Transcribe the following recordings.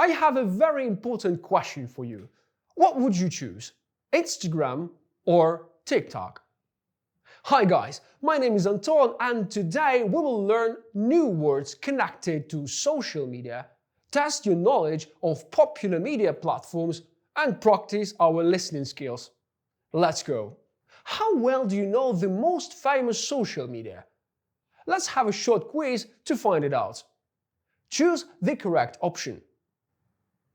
I have a very important question for you. What would you choose? Instagram or TikTok? Hi guys, my name is Anton and today we will learn new words connected to social media, test your knowledge of popular media platforms and practice our listening skills. Let's go! How well do you know the most famous social media? Let's have a short quiz to find it out. Choose the correct option.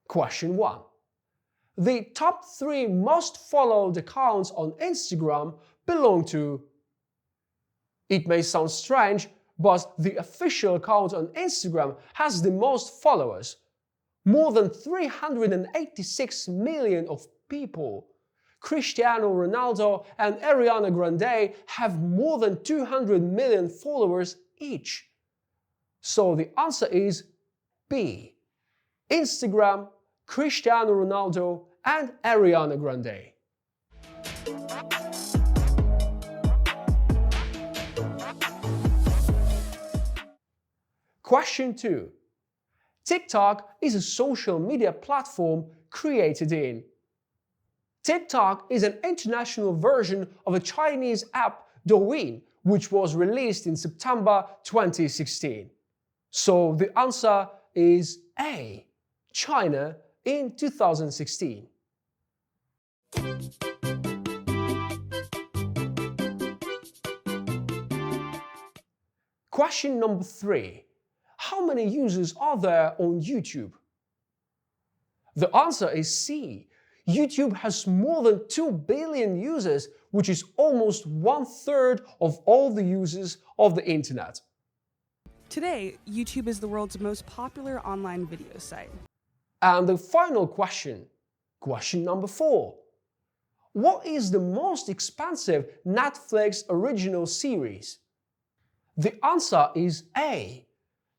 Question 1. The top 3 most followed accounts on Instagram belong to it may sound strange, but the official account on Instagram has the most followers. More than 386 million of people. Cristiano Ronaldo and Ariana Grande have more than 200 million followers each. So the answer is B. Instagram, Cristiano Ronaldo and Ariana Grande. Question 2. TikTok is a social media platform created in TikTok is an international version of a Chinese app Douyin, which was released in September 2016. So the answer is A. China in 2016. Question number 3 how many users are there on YouTube? The answer is C. YouTube has more than 2 billion users, which is almost one third of all the users of the internet. Today, YouTube is the world's most popular online video site. And the final question, question number four. What is the most expensive Netflix original series? The answer is A.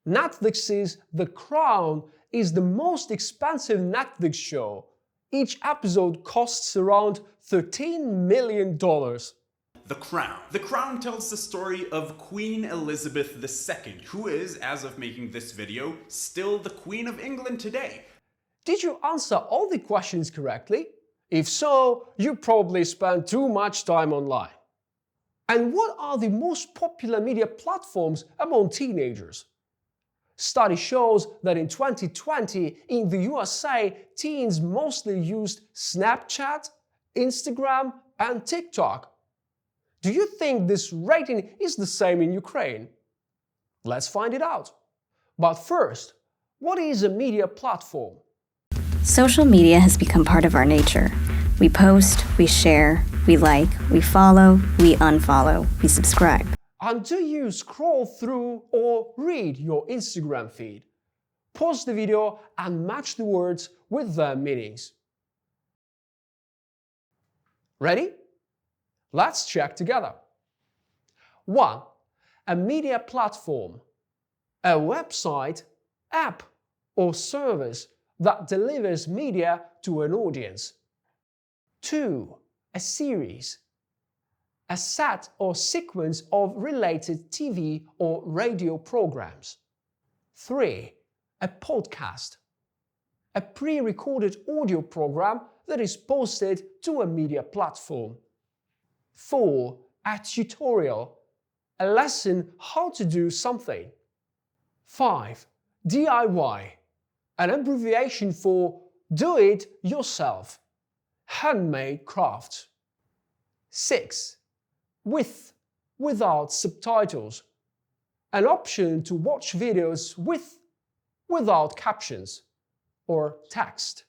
Netflix's The Crown is the most expensive Netflix show. Each episode costs around $13 million. The Crown. The Crown tells the story of Queen Elizabeth II, who is, as of making this video, still the Queen of England today. Did you answer all the questions correctly? If so, you probably spend too much time online. And what are the most popular media platforms among teenagers? Study shows that in 2020, in the USA, teens mostly used Snapchat, Instagram, and TikTok. Do you think this rating is the same in Ukraine? Let's find it out. But first, what is a media platform? Social media has become part of our nature. We post, we share, we like, we follow, we unfollow, we subscribe. Do you scroll through or read your Instagram feed? Pause the video and match the words with their meanings. Ready? Let's check together. 1. A media platform. A website, app, or service that delivers media to an audience. 2. A series a set or sequence of related TV or radio programs. 3. A podcast. A pre-recorded audio program that is posted to a media platform. 4. A tutorial. A lesson how to do something. 5. DIY. An abbreviation for do it yourself. Handmade crafts. 6 with, without subtitles, an option to watch videos with, without captions, or text.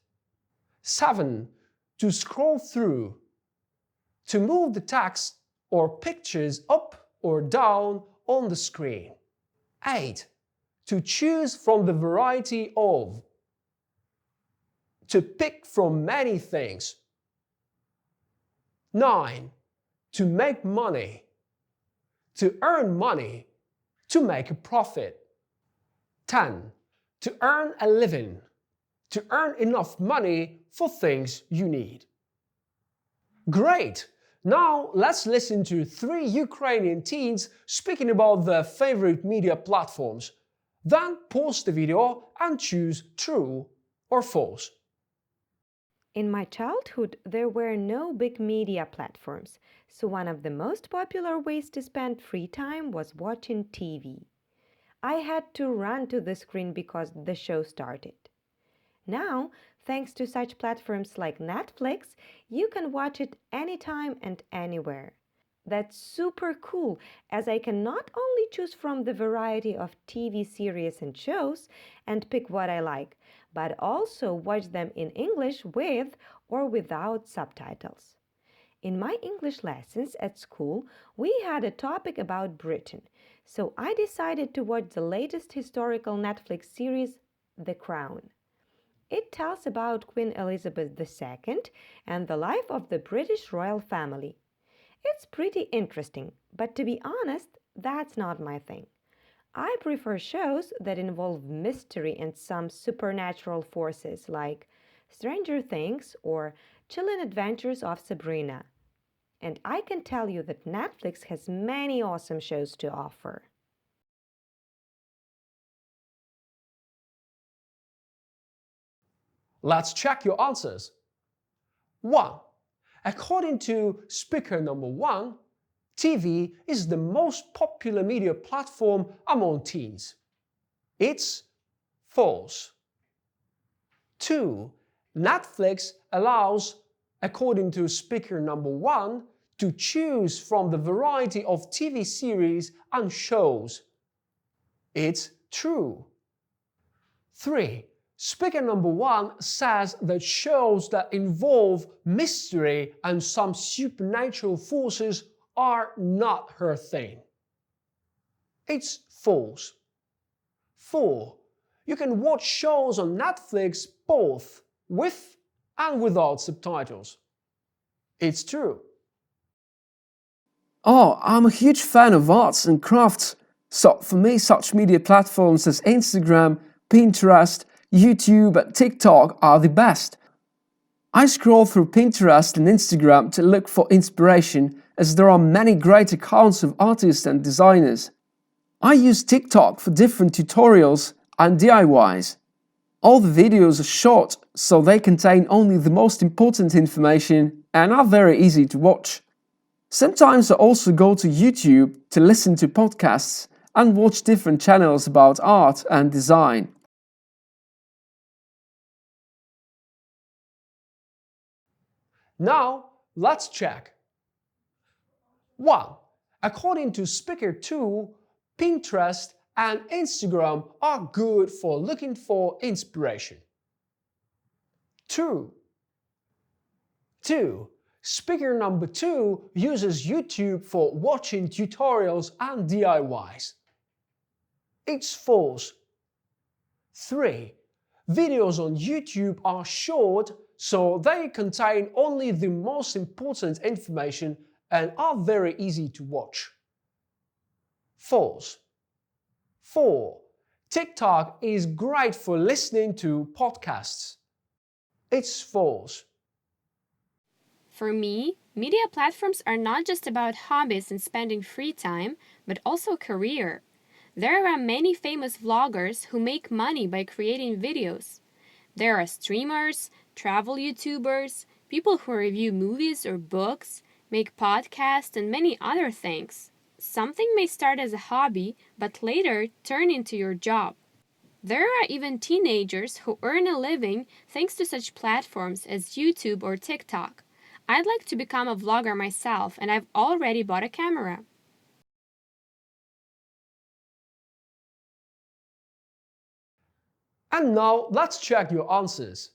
7. To scroll through, to move the text or pictures up or down on the screen. 8. To choose from the variety of, to pick from many things. 9 to make money, to earn money, to make a profit. 10. To earn a living, to earn enough money for things you need. Great! Now let's listen to three Ukrainian teens speaking about their favorite media platforms. Then pause the video and choose true or false? In my childhood, there were no big media platforms, so one of the most popular ways to spend free time was watching TV. I had to run to the screen because the show started. Now, thanks to such platforms like Netflix, you can watch it anytime and anywhere. That's super cool, as I can not only choose from the variety of TV series and shows and pick what I like, but also watch them in English with or without subtitles. In my English lessons at school, we had a topic about Britain, so I decided to watch the latest historical Netflix series, The Crown. It tells about Queen Elizabeth II and the life of the British royal family. It's pretty interesting, but to be honest, that's not my thing. I prefer shows that involve mystery and some supernatural forces like Stranger Things or Chilling Adventures of Sabrina. And I can tell you that Netflix has many awesome shows to offer. Let's check your answers. 1. According to speaker number 1, TV is the most popular media platform among teens. It's false. 2. Netflix allows, according to speaker number 1, to choose from the variety of TV series and shows. It's true. 3. Speaker number one says that shows that involve mystery and some supernatural forces are not her thing. It's false. 4. You can watch shows on Netflix both with and without subtitles. It's true. Oh, I'm a huge fan of arts and crafts. So for me, such media platforms as Instagram, Pinterest, YouTube, and TikTok are the best. I scroll through Pinterest and Instagram to look for inspiration as there are many great accounts of artists and designers. I use TikTok for different tutorials and DIYs. All the videos are short, so they contain only the most important information and are very easy to watch. Sometimes I also go to YouTube to listen to podcasts and watch different channels about art and design. Now, let's check. 1. According to Speaker 2, Pinterest and Instagram are good for looking for inspiration. 2. 2. Speaker number 2 uses YouTube for watching tutorials and DIYs. It's false. 3. Videos on YouTube are short so they contain only the most important information and are very easy to watch. False. 4. TikTok is great for listening to podcasts. It's false. For me, media platforms are not just about hobbies and spending free time, but also career. There are many famous vloggers who make money by creating videos. There are streamers, travel YouTubers, people who review movies or books, make podcasts, and many other things. Something may start as a hobby, but later turn into your job. There are even teenagers who earn a living thanks to such platforms as YouTube or TikTok. I'd like to become a vlogger myself, and I've already bought a camera. And now let's check your answers.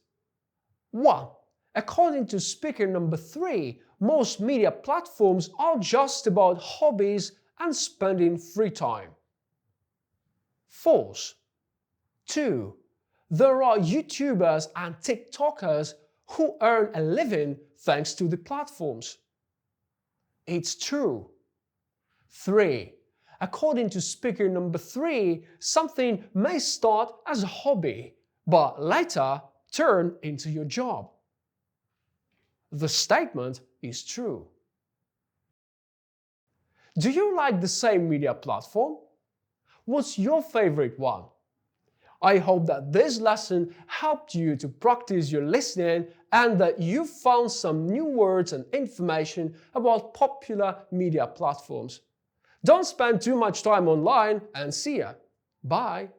1. According to speaker number 3, most media platforms are just about hobbies and spending free time. False. 2. There are YouTubers and TikTokers who earn a living thanks to the platforms. It's true. 3. According to speaker number three, something may start as a hobby, but later turn into your job. The statement is true. Do you like the same media platform? What's your favorite one? I hope that this lesson helped you to practice your listening and that you found some new words and information about popular media platforms. Don't spend too much time online and see ya. Bye.